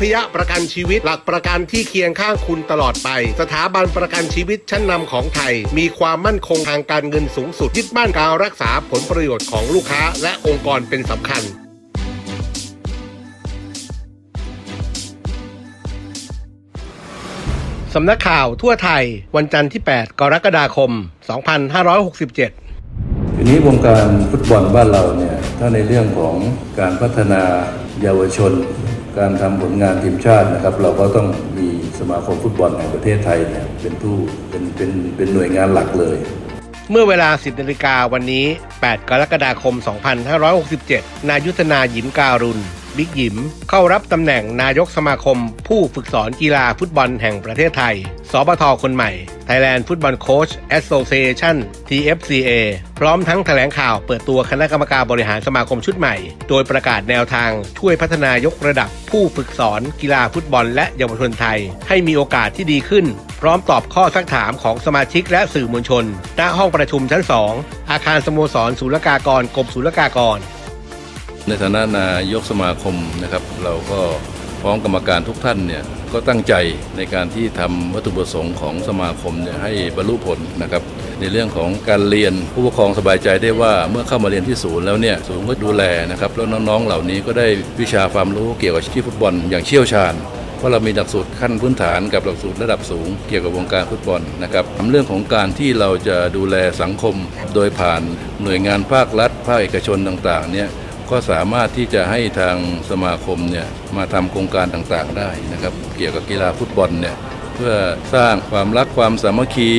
พยประกันชีวิต หลักประกันที่เคียงข้างคุณตลอดไป สถาบันประกันชีวิตชั้นนำของไทย มีความมั่นคงทางการเงินสูงสุดยึดมั่นการรักษาผลประโยชน์ของลูกค้า และองค์กรเป็นสำคัญสำนักข่าวทั่วไทย วันจันทร์ที่ 8 กรกฎาคม 2567 ทีนี้วงการฟุตบอลบ้านเราเนี่ย ถ้าในเรื่องของการพัฒนาเยาวชน การทำผลงานทีมชาตินะครับ เราก็ต้องมีสมาคมฟุตบอลแห่งประเทศไทยเนี่ยเป็นผู้เป็นเป็นเป็นหน่วยงานหลักเลย เมื่อเวลา 10นาฬิกาวันนี้ 8 กรกฎาคม 2567 นายุทธนาหยิมการุณ บิ๊กหยิม เข้ารับตำแหน่งนายกสมาคม ผู้ฝึกสอนกีฬาฟุตบอลแห่งประเทศไทย สปทคนใหม่ Thailand Football Coach Association TFCA พร้อมทั้งแถลงข่าวเปิดตัวคณะกรรมการบริหารสมาคมชุดใหม่ โดยประกาศแนวทางช่วยพัฒนายกระดับผู้ฝึกสอนกีฬาฟุตบอลและเยาวชนไทย ให้มีโอกาสที่ดีขึ้น พร้อมตอบข้อสักถามของสมาชิกและสื่อมวลชน ณ ห้องประชุมชั้น 2 อาคารสโมสรศุลกากรกรมศุลกากร ในฐานะนายกสมาคมนะครับ เราก็พร้อมกรรมการทุกท่านเนี่ยก็ตั้งใจในการที่ทำวัตถุประสงค์ของสมาคมเนี่ยให้บรรลุผลนะครับ ในเรื่องของการเรียนผู้ปกครองสบายใจได้ว่าเมื่อเข้ามาเรียนที่ศูนย์แล้วเนี่ยศูนย์ก็ดูแลนะครับแล้วน้องๆเหล่านี้ก็ได้วิชาความรู้เกี่ยวกับอาชีพฟุตบอลอย่างเชี่ยวชาญเพราะเรามีหลักสูตรขั้นพื้นฐานกับหลักสูตรระดับสูงเกี่ยวกับวงการฟุตบอลนะครับเรื่องของการที่เราจะดูแลสังคม โดยผ่านหน่วยงานภาครัฐภาคเอกชนต่างๆเนี่ย ก็สามารถที่จะให้ทางสมาคมเนี่ยมาทำโครงการต่างๆได้นะครับ เกี่ยวกับกีฬาฟุตบอลเนี่ยเพื่อสร้างความรักความสามัคคี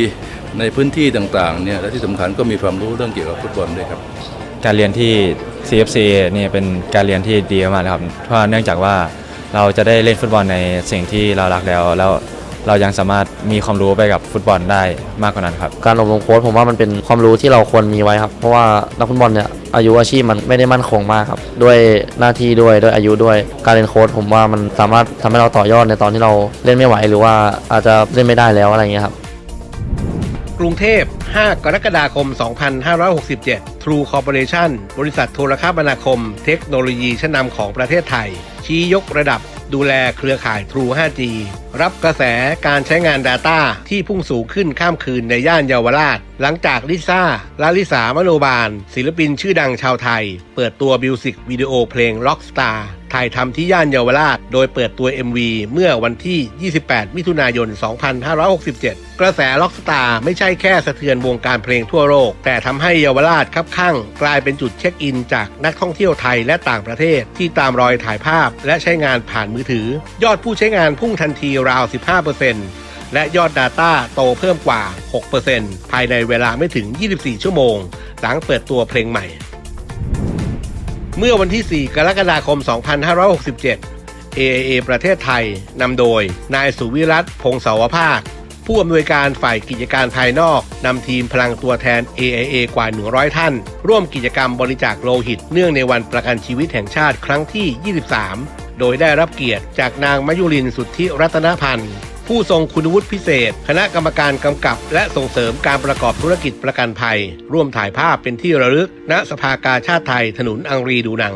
ในพื้นที่ต่างๆเนี่ยและที่สำคัญก็มีความรู้เรื่องเกี่ยวกับฟุตบอลด้วยครับ การเรียนที่ CFC นี่ยเป็นการเรียนที่ดีมากเลยครับเพราะเนื่องจากว่าเราจะได้เล่นฟุตบอลในสิ่งที่เรารักแล้วแล้ว เรายังสามารถมีความรู้ไปกับฟุตบอลได้มากกว่านั้นครับการอบรมโค้ชผมว่ามันเป็นความรู้ที่เราควรมีไว้ครับเพราะว่านักฟุตบอลเนี่ยอายุอาชีพมันไม่ได้มั่นคงมากครับด้วยหน้าที่ด้วยด้วยอายุด้วย การเรียนโค้ชผมว่ามันสามารถทำให้เราต่อยอดในตอนที่เราเล่นไม่ไหว หรือว่าอาจจะเล่นไม่ได้แล้วอะไรอย่างเงี้ยครับกรุงเทพ 5 กรกฎาคม 2567 True Corporation บริษัทโทรคมนาคม เทคโนโลยีชั้นนำของประเทศไทย ชี้ยกระดับ ดูแลเครือข่าย True 5G รับกระแสการใช้งาน Data ที่พุ่งสูงขึ้นข้ามคืนในย่านเยาวราช หลังจากลิซ่าลาลิสามโนบาล ศิลปินชื่อดังชาวไทย เปิดตัวมิวสิกวิดีโอเพลง Rockstar ถ่ายทำที่ย่านเยาวราช โดยเปิดตัว MV เมื่อวันที่ 28 มิถุนายน 2567 กระแสล็อกสตาร์ไม่ใช่แค่สะเทือนวงการเพลงทั่วโลก แต่ทำให้เยาวราชคับข้างกลายเป็นจุดเช็คอิน จากนักท่องเที่ยวไทยและต่างประเทศ ที่ตามรอยถ่ายภาพและใช้งานผ่านมือถือ ยอดผู้ใช้งานพุ่งทันทีราว 15%และยอด Data โตเพิ่มกว่า 6%ภายในเวลาไม่ถึง 24 ชั่วโมง หลังเปิดตัวเพลงใหม่ เมื่อวันที่ 4 กรกฎาคม 2567 AIA ประเทศไทยนำโดย นายสุวิรัตพงศาวภาค ผู้อำนวยการฝ่ายกิจการภายนอกนำทีมพลังตัวแทน AIA กว่า 100 ท่าน ร่วมกิจกรรมบริจาคโลหิต เนื่องในวันประกันชีวิตแห่งชาติครั้งที่ 23 โดยได้รับเกียรติจากนางมยุรินสุทธิรัตนพันธ์ ผู้ทรงคุณวุฒิพิเศษ คณะกรรมการกำกับ และส่งเสริมการประกอบธุรกิจประกันภัย ร่วมถ่ายภาพเป็นที่ระลึก ณสภากาชาติไทยถนนอังรีดูนัง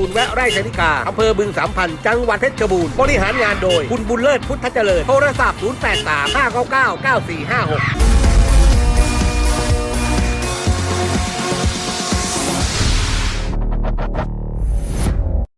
รณ์แวะไร่ชนิกาอำเภอบึงสามพันจังหวัดเพชรบูรณ์บริหารงานโดย คุณบุญเลิศพุทธเจริญโทรศัพท์ 083 599 9456